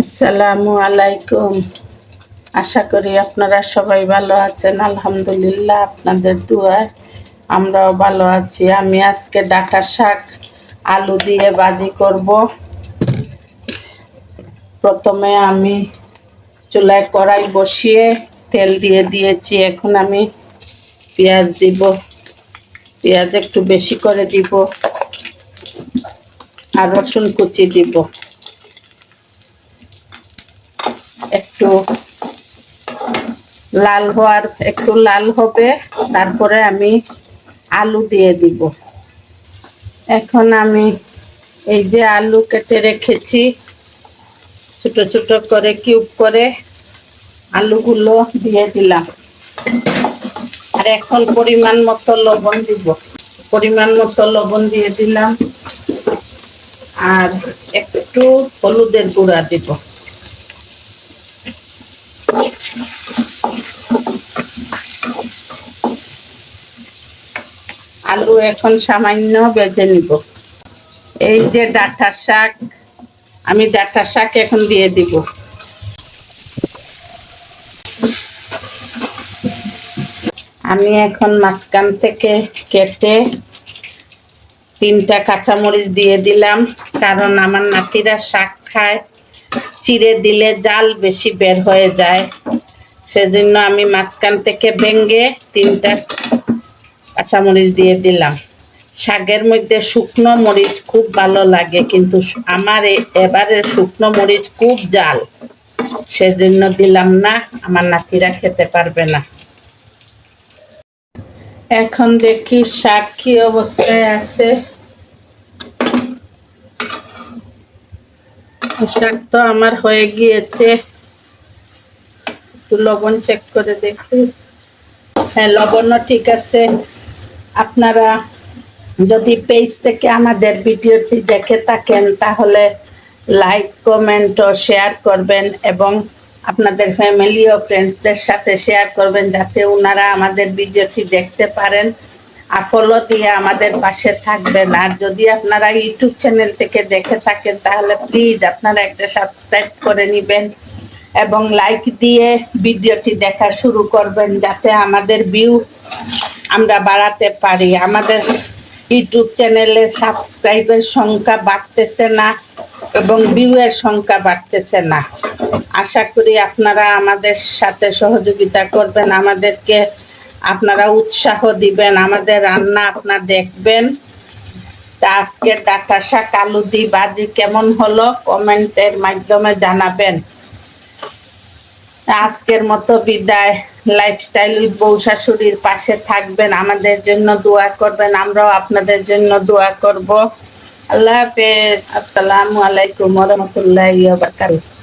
আসসালামু আলাইকুম। আশা করি আপনারা সবাই ভালো আছেন। আলহামদুলিল্লাহ আপনাদের দুয়ায় আমরাও ভালো আছি। আমি আজকে ডাকা শাক, আলু দিয়ে বাজি করব। প্রথমে আমি চুলায় কড়াই বসিয়ে তেল দিয়ে দিয়েছি। এখন আমি পেঁয়াজ দিব। পেঁয়াজ একটু বেশি করে দিব। আর রসুন কুচি দিব। একটু লাল হওয়ার, একটু লাল হবে, তারপরে আমি আলু দিয়ে দিব। এখন আমি এই যে আলু কেটে রেখেছি, ছোট ছোট করে, কিউব করে আলুগুলো দিয়ে দিলাম। আর এখন পরিমাণ মতো লবণ দিব। পরিমাণ মতো লবণ দিয়ে দিলাম। আর একটু হলুদের গুঁড়া দিব। আলু এখন সামান্য বেজে নিব। এই যে ডাঁটা শাক, আমি ডাঁটা শাক এখন দিয়ে দিব। আমি এখন মাঝখান থেকে কেটে তিনটা কাঁচামরিচ দিয়ে দিলাম, কারণ আমার নাতিরা শাক খায়। চিড়ে দিলে জাল বেশি বের হয়ে যায়। সেজন্য আমি মাঝখান থেকে ভেঙ্গে তিনটা কাঁচামরিচ দিয়ে দিলাম। শাকের মধ্যে শুকনো মরিচ খুব ভালো লাগে, কিন্তু আমার এবারে শুকনো মরিচ খুব জাল। সেজন্য দিলাম না, আমার নাতিরা খেতে পারবে না। এখন দেখি শাক কি অবস্থায় আছে। শাক তো আমার হয়ে গিয়েছে। একটু লবণ চেক করে দেখি। হ্যাঁ লবণও ঠিক আছে। আপনারা যদি পেজ থেকে আমাদের ভিডিওটি দেখে থাকেন, তাহলে লাইক কমেন্ট ও শেয়ার করবেন এবং আপনাদের ফ্যামিলি ও ফ্রেন্ডসদের সাথে শেয়ার করবেন, যাতে ওনারা আমাদের ভিডিওটি দেখতে পারেন। আর দিয়ে আমাদের পাশে থাকবেন। আর যদি আপনারা ইউটিউব চ্যানেল থেকে দেখে থাকেন, তাহলে প্লিজ আপনারা একটা সাবস্ক্রাইব করে নেবেন এবং লাইক দিয়ে ভিডিওটি দেখা শুরু করবেন যাতে আমাদের ভিউ আমরা বাড়াতে পারি। আমাদের ইউটিউব চ্যানেলে সাবস্ক্রাইবের সংখ্যা বাড়তেছে না এবং ভিউয়ের সংখ্যা বাড়তেছে না। আশা করি আপনারা আমাদের সাথে সহযোগিতা করবেন। আমাদেরকে আপনারা উৎসাহ দিবেন, আমাদের রান্না আপনার দেখবেন। তা আজকের ডাটা শাক, আলু দি, বাজি কেমন হলো কমেন্টের মাধ্যমে জানাবেন। আজকের মতো বিদায়। লাইফস্টাইল উইথ বউ শাশুড়ির পাশে থাকবেন, আমাদের জন্য দোয়া করবেন, আমরাও আপনাদের জন্য দোয়া করব। আল্লাহ হাফেজ। আসসালামু আলাইকুম রহমতুল্লাহ বারকাতুহ।